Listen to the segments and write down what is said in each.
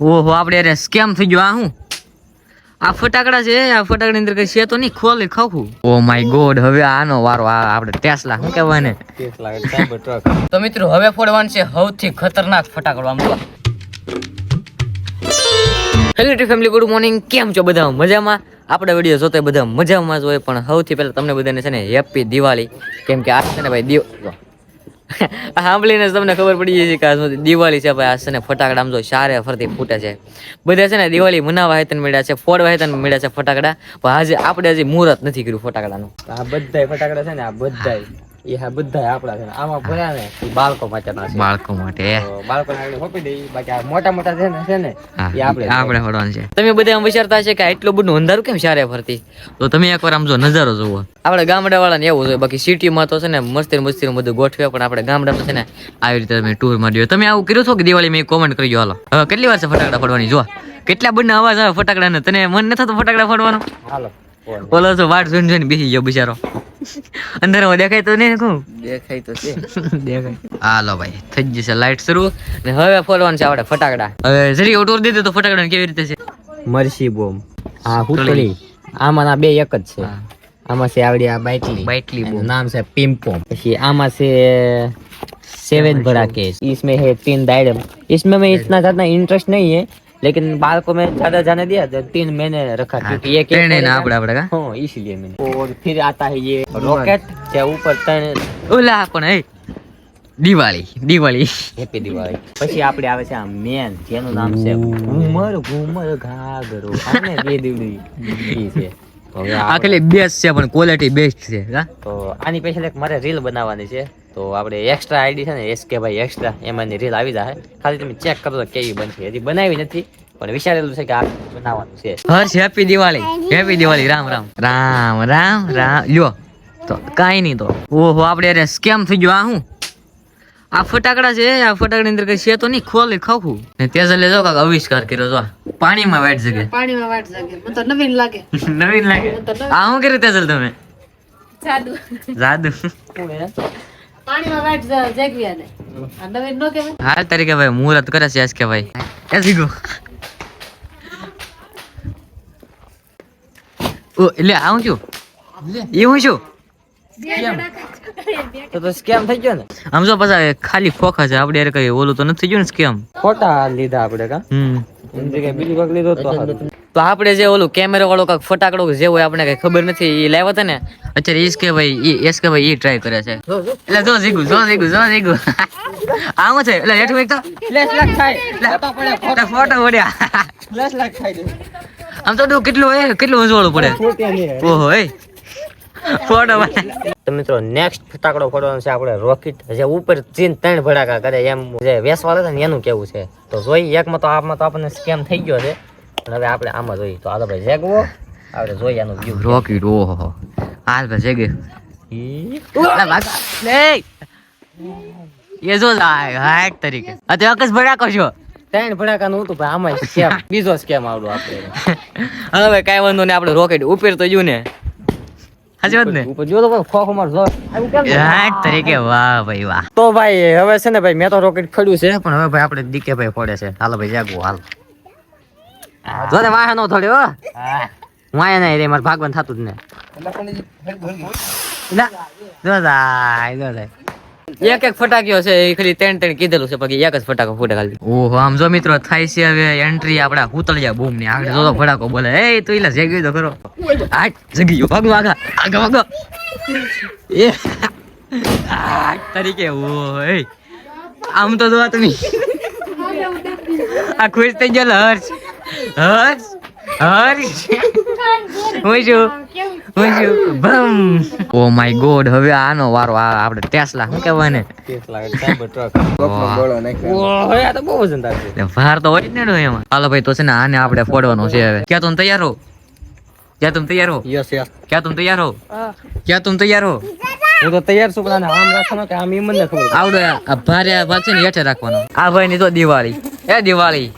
ઓહો આપણે અરે સ્કેમ થઈ ગયો આ હું? આ ફટાકડા છે આ ફટાકડા અંદર કઈ છે તો નહીં ખોલી ખાવું ઓ માય ગોડ હવે આનો વારો આ આપણે ટેસ્લા શું કહેવાય ને તો મિત્રો હવે ફોડવાનું છે સૌથી ખતરનાક ફટાકડો આમ તો hello to family good morning કેમ છો બધા? મજામાં? આપણે વીડિયો જોતા બધા મજામાં જ હોય પણ સૌથી પહેલાં તમને બધાને છે ને હેપી દિવાળી કેમ કે આ છે ને ભાઈ દિવ સાંભળીને તમને ખબર પડી જાય કે આ દિવાળી છે ભાઈ. આ છે ને ફટાકડા આમ જો સારે ફરતી ફૂટે છે. બધા છે ને દિવાળી મનાવા હેતન મળ્યા છે ફોડવા હેતન મળ્યા છે ફટાકડા. પણ આજે આપણે હજી મુહૂર્ત નથી કર્યું ફટાકડાનું. આ બધાય ફટાકડા છે ને, આ બધાય. એ હા આપણા છે ને. આમાં ભર્યા ને એ બાળકો માટેના છે. બાળકો માટે બાળકોને આપણે સોંપી દઈએ. બાકી આ મોટા મોટા છે ને છે ને એ આપણે આપણે ફોડવાનું છે. તમે બધા આમ વિચારતા છે કે આટલું બધું અંધારું કેમ સારે ફરતી? તો તમે એકવાર આમ જો નજારો જુઓ. આપણે ગામડા વાળાને એવું જોઈએ. બાકી સિટીમાં તો છે ને મસ્તી મસ્તી બધું ગોઠવે પણ આપણે ગામડામાં છે ને આવી રીતે તમે ટૂર માર્યો તમે આવું કર્યું છો કે દિવાળી મેં કોમેન્ટ કરી હાલો. કેટલી વાર છે ફટાકડા ફોડવાની? જો કેટલા બંને અવાજ આવે ફટાકડા તને મન નથી થતો ફટાકડા ફોડવાનો? હાલો બોલ. તો વાટ જોઈને જોઈને બેસી ગયો બિચારો. અંધારામાં દેખાય તો નહીં કહું દેખાય તો છે દેખાય હાલો ભાઈ થઈ જશે લાઈટ શરૂ ને હવે ફોડવાનું છે આપણે ફટાકડા હવે જરી ઓટોર દીધું તો ફટાકડા કેવી રીતે છે મરસી બોમ હા હુતળી આમાં ના બે એક જ છે હા. આમાં છે આવડી આ બાઇટલી બાઇટલી એનું બોમ. નામ છે पिम्पोम પછી આમાં છે सेवन बड़ा केस इसमें है तीन दायरम इसमें मैं इतना ज्यादा इंटरेस्ट नहीं है लेकिन बाल को मैं ज्यादा जाने दिया तो तीन मैंने रखा क्योंकि ये क्या ત્રણેય ના करेगा? આપણે આપણે કા हाँ इसलिए मैंने और फिर आता है ये रॉकेट જે ઉપર ત્રણ ઓલા પણ એ દિવાળી દિવાળી હેપી દિવાળી પછી આપણે આવે છે આ મેન જેનું નામ છે ઘુમર ઘુમર ઘાઘરો આને બે દીવડી ઈ છે તો હવે આ આપણે- ખાલી બેસ્ટ છે પણ ક્વોલિટી બેસ્ટ છે કા તો આની પેછળ એક મારે રીલ બનાવવાની છે તો આપણે એક્સ્ટ્રા આઈડી છે ને એસકે ભાઈ એક્સ્ટ્રા એમાંની રીલ આવી જાય. ખાલી તમે ચેક કરો તો કેવી બનશે. હજી બનાવી નથી પણ વિચારેલું છે કે આ બનાવવાનું છે. હર્ષ હેપી દિવાળી. હેપી દિવાળી. રામ રામ. રામ રામ રામ. લ્યો તો કાંઈ નહીં તો. ઓહો આપણે અરે સ્કેમ થઈ ગયો. આ હું? આ ફટાકડા છે આ ફટાકડા અંદર કઈ છે તો નહીં. ખોલી ખાવું ને તેજલે જો કાક આવિષ્કાર કર્યો જો પાણીમાં વાટ જગે. પાણીમાં વાટ જગે. મને તો નવીન લાગે. નવીન લાગે? આ શું કર્યું તેજલ તમે? જાદુ. જાદુ. પાણીમાં વાટ જા- જાગવ્યા આ નવીન નો કહેવાય. હાલ તરીકે ભાઈ મુહૂર્ત કરે છે કે ભાઈ. એ શીખો ઓ એટલે આવું છું? એ હું તો તો સ્કેમ થઈ ગયો ને? આમ જો પાછા ખાલી ખોખા છે આપણે યાર કઈ ઓલું તો નથી થઈ ગયું ને સ્કેમ? ખોટા લીધા આપણે કા? હમ. બીજું લીધું તો. તો આપણે જે ઓલું કેમેરા વાળો કાંઈક ફટાકડો જે હોય આપણે કઈ ખબર નથી એ લેવા હતા ને અત્યારે ઈશ કે ભાઈ યશ કે ભાઈ એ ટ્રાય કરે છે. એટલે જો જીગુ જો જીગુ જો જીગુ. આમ છે એટલે હેઠું એક તો. ફોટો પડ્યા આમ તો દો કેટલું એ કેટલું ઉજવાળું પડે. ઓહો એ. ફોટો તો મિત્રો નેક્સ્ટ ફટાકડો ફોડવાનો છે આપણે રોકેટ. જે ઉપર ચીન ત્રણ ભડાકા કરે એમ જે વેસવાળા છે ને એનું કેવું છે? તો જોઈ એકમાં તો આમાં તો આપણને સ્કેમ થઈ ગયો છે. હવે આપણે આમાં જોઈએ. તો હાલો ભાઈ જેગવો. આપણે જોઈએ આનું વ્યૂ રોકી રો હાલ ભાઈ જેગે. એ જો હાક તરીકે. આ તો અકસ ભડાકો છો. ત્રણ ભડાકાનું હતું ભાઈ આમાં સ્કેમ બીજો સ્કેમ આવડો આપણે. હવે કાઈ વાંધો નહીં આપણે રોકેટ ઉપર તો જ્યું ને. સાચી વાત ને? ઉપર જો તો ભાઈ ખોખ માર જો આવું કેમ છે? હાઈટ તરીકે વાહ ભાઈ વાહ. તો ભાઈ હવે છે ને ભાઈ મેં તો રોકેટ ખડ્યું છે પણ હવે ભાઈ આપણે દીકે ભાઈ પડે છે. હાલો ભાઈ જાગવું હાલ. જો ને વાહ નો થોડ્યો વાય નહીં રે મારે ભાગવાન થતું જ ને. જો જાય, જો જાય. એક એક ફટાક્યો છે એ ખાલી ત્રણ ત્રણ કીધેલું છે બાકી એક જ ફટાકો ફૂટે ખાલી. ઓહો આમ જો મિત્રો થાય છે હવે એન્ટ્રી આપડા હુતળિયા બૂમની આગળ જોતો ફટાકો બોલે. એ તું ઇલા જગી તો ખરો. આ જગી ગયો ભાગો આગા આગા ભાગો. એ હાટ તરીકે ઓય. આમ તો જોવા તમે. આ ખુશ થઈ ગયો હર્ષ. હર્ષ હર્ષ હું છું? હું છું? બમ ઓ માય ગોડ હવે આનો વારો આ આપણે ટેસ્લા શું કહેવાય ને તો બહુ છે. એટલે ભાર તો હોય જ ને એમાં. હાલો ભાઈ તો છે ને આને આપણે ફોડવાનો છે હવે. ક્યાં તુમ તૈયાર હો? ક્યાં તુમ તૈયાર હો? Yes yes. ક્યાં તુમ તૈયાર હો? ક્યાં તુમ તૈયાર હો? હું તો તૈયાર છું પણ આમ રાખવાનો કે આમ ઈ મને ખબર આવડે આ ભારે ભાગ છે ને હેઠે રાખવાનો. આ ભાઈ ની તો દિવાળી. એ દિવાળી?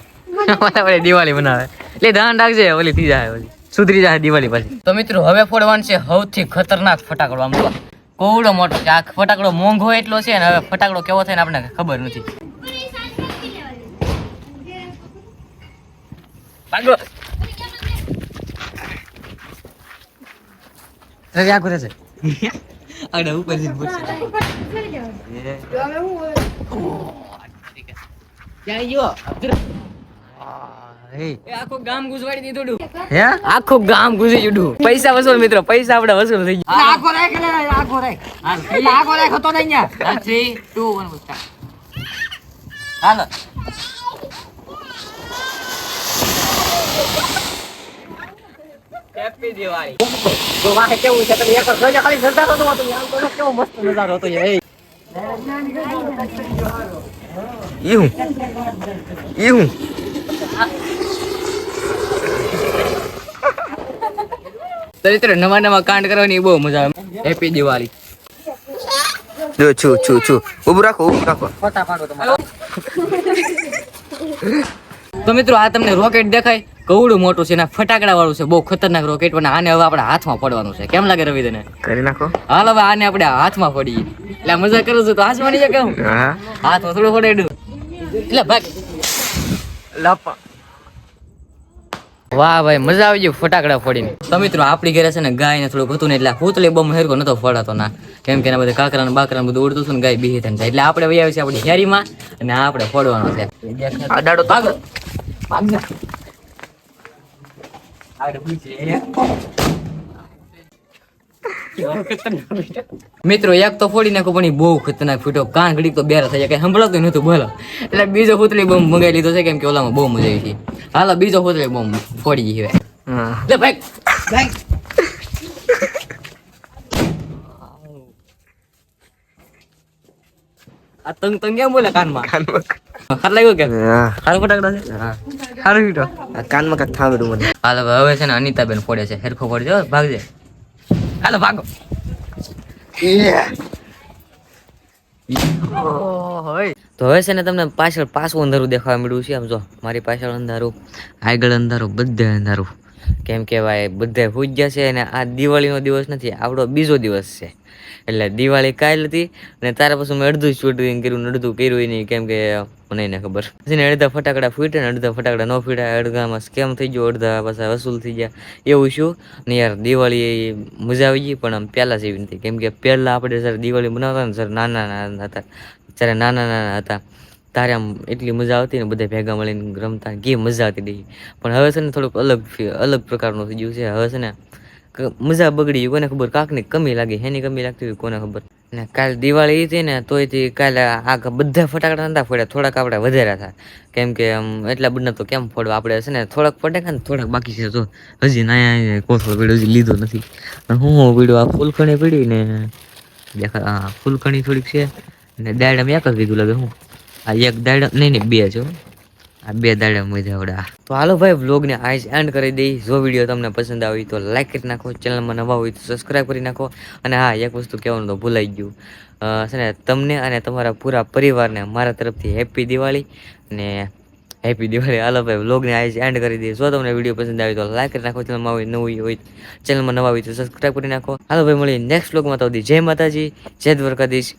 આપણે દિવાળી બનાવે એટલે ધ્યાન રાખજે ઓલી થઈ જાય ઓલી. સુધરી જાય દિવાળી પછી. તો મિત્રો હવે ફોડવાનું છે સૌથી ખતરનાક ફટાકડો. આમ તો કોવડો મોટો છે. આ ફટાકડો મોંઘો એટલો છે ને હવે ફટાકડો કેવો થાય ને આપણે ખબર નથી. ભાગો. રવિ આ કરે છે. અડે ઉપર જઈને પૂછશે ક્યાં ગયો. એ આખું ગામ ગુજવાડી દીધું હે? આખું ગામ ગુજી જુડું પૈસા વસૂલ મિત્રો પૈસા આપણે વસૂલ થઈ ગયા. આખો રાખ લે આખો રાખ. આખો રાખ હતો નહીં ન્યા. થ્રી ટુ વન હાલો. હેપી દિવાળી તો વાહે કેવું છે તમે એક જોજો ખાલી નજારો તો હતો આમ તો કેવો મસ્ત નજારો હતો એ. ઈહું ઈહું ચરિત્ર નવા નવા કાંડ કરવાની બહુ મજા આવે. હેપી દિવાળી જો છું છું છું. ઉભું રાખો ઉભું રાખો. ફોટા પાડો તમારે. તો મિત્રો આ તમને રોકેટ દેખાય. કવડું મોટું છે એના ફટાકડા વાળું છે. બહુ ખતરનાક રોકેટ પણ આને હવે આપણે હાથમાં પડવાનું છે. કેમ લાગે રવિ તને કરી નાખો. હાલ હવે આને આપણે હાથમાં પડીએ. એટલે મજા કરું છું તો હાથ માની જાય કેમ હા. હાથમાં થોડું પડાડ્યું એટલે ભાગ. લાપા. વાહ ભાઈ મજા આવી ગઈ ફટાકડા ફોડીને. તો મિત્રો આપણી ઘરે છે ને ગાય ને થોડુંક હતું ને એટલે પૂતળી બમ હેરકો નતો ફોડાતો ના. કેમ કે એના બધા કાકરા ને બાકરા બધું ઉડતું હતું ને ગાય બીહી થઈને જાય એટલે આપણે વહી આવી છે આપણી હેરીમાં અને આ આપણે ફોડવાનો છે. આ દાડો તો આગળ પૂછે મિત્રો એક તો ફોડી નાખો પણ બહુ ખતરનાક ફૂટો. કાન ઘડીક તો બેરા થઈ જાય. કઈ સંભળાતું નતું બોલો એટલે બીજો પૂતળી બોમ્બ મંગાવી લીધો છે કેમ કે ઓલામાં બહુ મજા આવી છે હાલો બીજો ફૂતળી બોમ્બ ફોડી ગઈ હા. લે ભાઈ. ભાઈ. આ તંગ તંગ કેમ બોલે કાનમાં? કાનમાં લાગ્યો કે? હારું ફટાકડા છે? હારું ફીટો. કાનમાં કાંઈક થાંભળ્યું મને. હાલ હવે હવે છે ને અનિતાબેન ફોડે છે. હેરખો ફોડજો ભાગજે. હાલો, ભાગો. તો હવે છે ને તમને પાછળ પાછું અંધારું દેખાવા મળ્યું છે. આમ જો, મારી પાછળ અંધારું, આગળ અંધારું, બધે અંધારું. કેમ કહેવાય બધે ગયા છે અને આ દિવાળીનો દિવસ નથી આપણો બીજો દિવસ છે. એટલે દિવાળી કાલ હતી અને તારા પછી મેં અડધું શૂટિંગ કર્યું અડધું કર્યું નહીં, કેમ કે મને એને ખબર. પછી અડધા ફટાકડા ફૂટ્યા ને અડધા ફટાકડા ન ફૂટ્યા, અડધામાં સ્કેમ થઈ ગયો, અડધા પાછા વસૂલ થઈ ગયા. એવું શું? ને યાર, દિવાળી મજા આવી ગઈ, પણ આમ પહેલાં જેવી નથી. કેમ કે પહેલાં આપણે જ્યારે દિવાળી બનાવતા ને જ્યારે નાના નાના હતા, જ્યારે નાના નાના હતા તારે આમ એટલી મજા આવતી ને બધા ભેગા મળીને રમતા કે મજા આવતી હતી પણ હવે છે ને થોડુંક અલગ અલગ પ્રકારનું થઈ ગયું છે. હવે છે ને મજા બગડી ગઈ. કોને ખબર કાંકની કમી લાગી, હેની કમી લાગતી હોય કોને ખબર. ને કાલ દિવાળી હતી ને તોયથી કાલે આ બધા ફટાકડા નતા ફોડ્યા, થોડાક આપણે વધારે હતા. કેમ કે આમ એટલા બધા તો કેમ ફોડવા? આપણે છે ને થોડાક ફટાકા ને થોડાક બાકી છે તો હજી ના કોથળો પીડ્યો, હજી લીધો નથી. અને હું પીડ્યો? આ ફૂલખણી પીડી ને દેખા હા ફૂલખણી થોડીક છે. ને દાડમ એક જ કીધું લાગે, હું? આ એક દાડા, નહીં નહીં, બે જો આ બે દાડા મજાવડા તો હાલો ભાઈ, વ્લોગને આજ એન્ડ કરી દઈ. જો વીડિયો તમને પસંદ આવી તો લાઈક કરી નાખો ચેનલમાં નવા હોય તો સબસ્ક્રાઈબ કરી નાખો. અને હા, એક વસ્તુ કહેવાનું તો ભૂલાઈ ગયું. છે ને, તમને અને તમારા પૂરા પરિવારને મારા તરફથી હેપી દિવાળી. અને હેપી દિવાળી. હાલો ભાઈ, વ્લોગને આજ એન્ડ કરી દઈએ. જો તમને વીડિયો પસંદ આવી તો લાઈક કરી નાખો. ચેનલમાં હોય, નવી હોય ચેનલમાં નવા હોય તો સબસ્ક્રાઈબ કરી નાખો. હાલો ભાઈ, મળીએ નેક્સ્ટ વ્લોગમાં તો જય માતાજી, જય દ્વારકાધીશ.